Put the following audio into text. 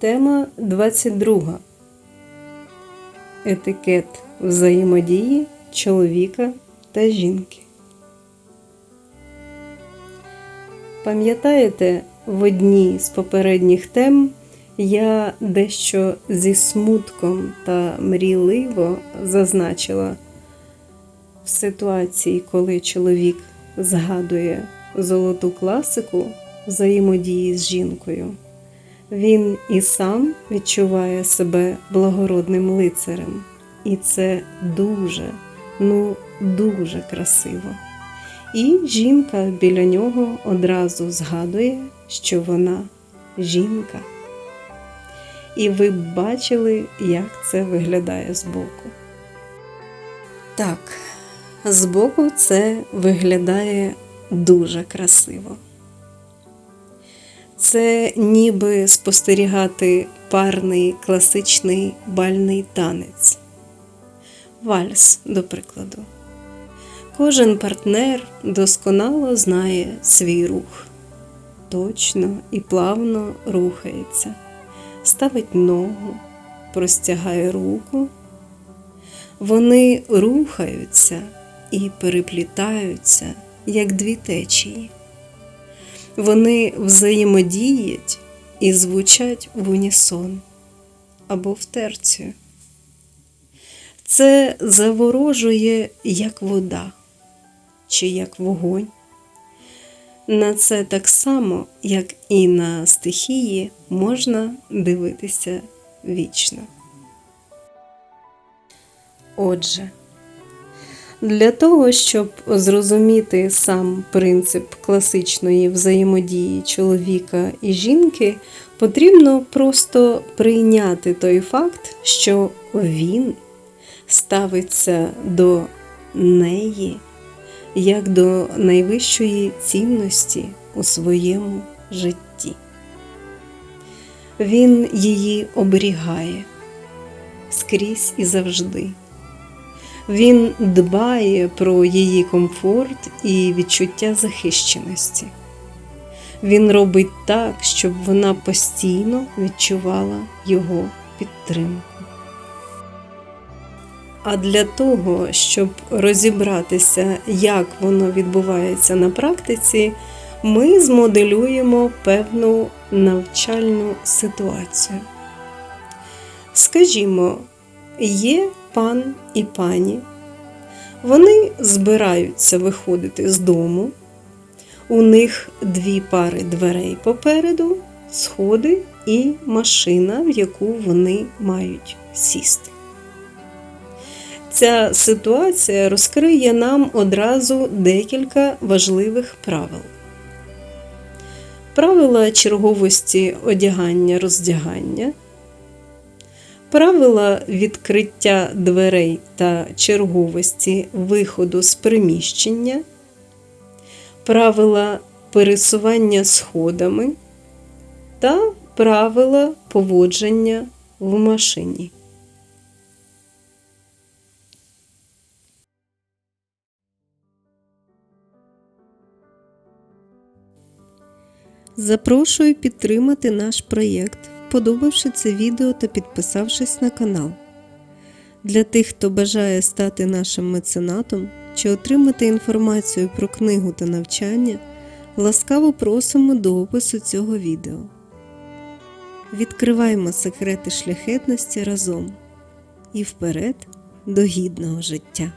Тема 22. Етикет взаємодії чоловіка та жінки. Пам'ятаєте, в одній з попередніх тем я дещо зі смутком та мрійливо зазначила в ситуації, коли чоловік згадує золоту класику взаємодії з жінкою. Він і сам відчуває себе благородним лицарем, і це дуже, ну дуже красиво. І жінка біля нього одразу згадує, що вона жінка. І ви б бачили, як це виглядає збоку. Так, збоку це виглядає дуже красиво. Це ніби спостерігати парний класичний бальний танець. Вальс, до прикладу. Кожен партнер досконало знає свій рух, точно і плавно рухається, ставить ногу, простягає руку. Вони рухаються і переплітаються, як дві течії. Вони взаємодіють і звучать в унісон або в терцію. Це заворожує як вода чи як вогонь. На це так само, як і на стихії, можна дивитися вічно. Отже, для того, щоб зрозуміти сам принцип класичної взаємодії чоловіка і жінки, потрібно просто прийняти той факт, що він ставиться до неї як до найвищої цінності у своєму житті. Він її оберігає скрізь і завжди. Він дбає про її комфорт і відчуття захищеності. Він робить так, щоб вона постійно відчувала його підтримку. А для того, щоб розібратися, як воно відбувається на практиці, ми змоделюємо певну навчальну ситуацію. Скажімо, є пан і пані. Вони збираються виходити з дому. У них дві пари дверей попереду, сходи і машина, в яку вони мають сісти. Ця ситуація розкриє нам одразу декілька важливих правил. Правила черговості одягання-роздягання, правила відкриття дверей та черговості виходу з приміщення, правила пересування сходами та правила поводження в машині. Запрошую підтримати наш проєкт, вподобавши це відео та підписавшись на канал. Для тих, хто бажає стати нашим меценатом чи отримати інформацію про книгу та навчання, ласкаво просимо до опису цього відео. Відкриваємо секрети шляхетності разом і вперед до гідного життя.